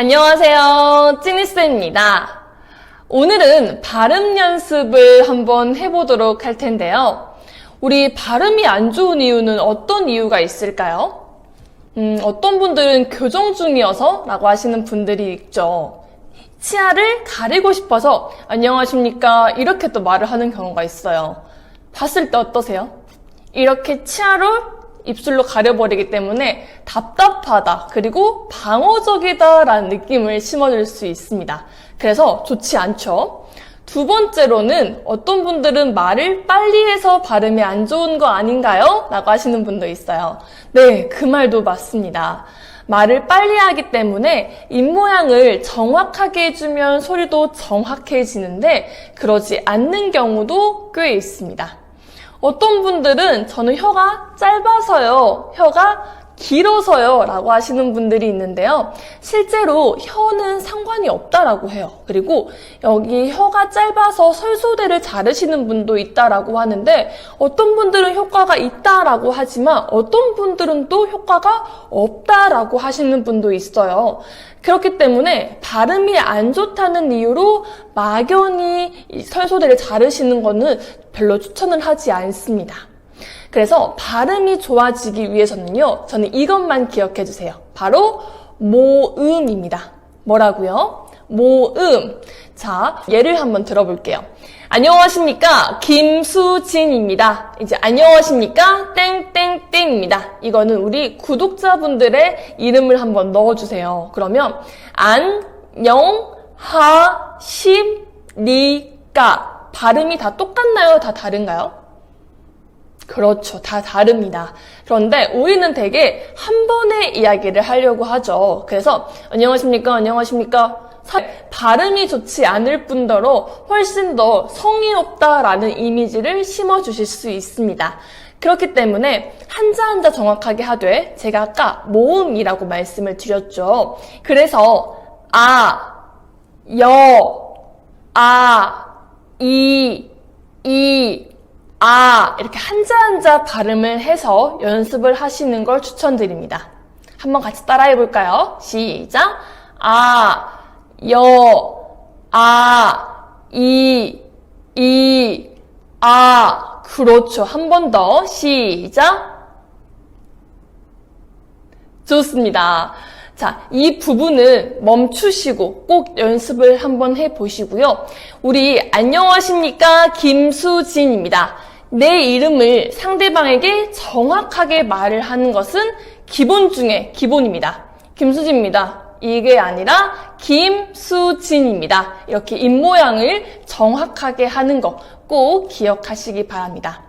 안녕하세요. 찐이스입니다. 오늘은 발음 연습을 한번 해보도록 할 텐데요. 우리 발음이 안 좋은 이유는 어떤 이유가 있을까요? 음, 어떤 분들은 교정 중이어서 라고 하시는 분들이 있죠. 치아를 가리고 싶어서 안녕하십니까 이렇게 또 말을 하는 경우가 있어요. 봤을 때 어떠세요? 이렇게 치아를 입술로 가려버리기 때문에 답답하다 그리고 방어적이다라는 느낌을 심어줄 수 있습니다. 그래서 좋지 않죠. 두 번째로는 어떤 분들은 말을 빨리 해서 발음이 안 좋은 거 아닌가요? 라고 하시는 분도 있어요. 네, 그 말도 맞습니다. 말을 빨리 하기 때문에 입모양을 정확하게 해주면 소리도 정확해지는데 그러지 않는 경우도 꽤 있습니다. 어떤 분들은 저는 혀가 짧아서요, 혀가 길어서요 라고 하시는 분들이 있는데요. 실제로 혀는 상관이 없다라고 해요. 그리고 여기 혀가 짧아서 설소대를 자르시는 분도 있다라고 하는데 어떤 분들은 효과가 있다라고 하지만 어떤 분들은 또 효과가 없다라고 하시는 분도 있어요. 그렇기 때문에 발음이 안 좋다는 이유로 막연히 이 설소대를 자르시는 거는 별로 추천을 하지 않습니다. 그래서 발음이 좋아지기 위해서는요, 저는 이것만 기억해 주세요. 바로 모음입니다. 뭐라고요? 모음. 자, 예를 한번 들어볼게요. 안녕하십니까? 김수진입니다. 이제 안녕하십니까? 땡땡땡입니다. 이거는 우리 구독자분들의 이름을 한번 넣어주세요. 그러면 안녕하십니까? 발음이 다 똑같나요? 다 다른가요? 그렇죠. 다 다릅니다. 그런데 우리는 되게 한 번에 이야기를 하려고 하죠. 그래서 안녕하십니까? 안녕하십니까? 사- 발음이 좋지 않을 뿐더러 훨씬 더 성의 없다라는 이미지를 심어주실 수 있습니다. 그렇기 때문에 한자 한자 정확하게 하되 제가 아까 모음이라고 말씀을 드렸죠. 그래서 아, 여, 아, 이, 이, 아, 이렇게 한자 한자 발음을 해서 연습을 하시는 걸 추천드립니다. 한번 같이 따라해 볼까요? 시작. 아, 여, 아, 이, 이, 아. 그렇죠. 한 번 더. 시작. 좋습니다. 자, 이 부분은 멈추시고 꼭 연습을 한번 해 보시고요. 우리 안녕하십니까? 김수진입니다. 내 이름을 상대방에게 정확하게 말을 하는 것은 기본 중에 기본입니다. 김수진입니다. 이게 아니라 김수진입니다. 이렇게 입모양을 정확하게 하는 거 꼭 기억하시기 바랍니다.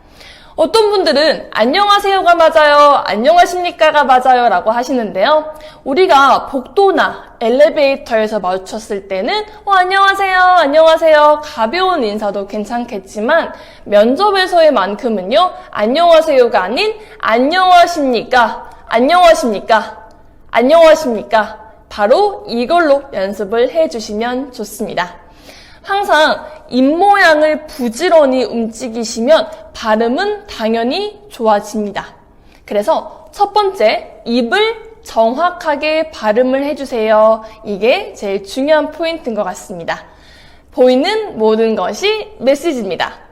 어떤 분들은 안녕하세요가 맞아요, 안녕하십니까가 맞아요 라고 하시는데요. 우리가 복도나 엘리베이터에서 마주쳤을 때는 어, 안녕하세요, 안녕하세요 가벼운 인사도 괜찮겠지만 면접에서의 만큼은요 안녕하세요가 아닌 안녕하십니까, 안녕하십니까, 안녕하십니까 바로 이걸로 연습을 해주시면 좋습니다. 항상 입모양을 부지런히 움직이시면 발음은 당연히 좋아집니다. 그래서 첫 번째, 입을 정확하게 발음을 해주세요. 이게 제일 중요한 포인트인 것 같습니다. 보이는 모든 것이 메시지입니다.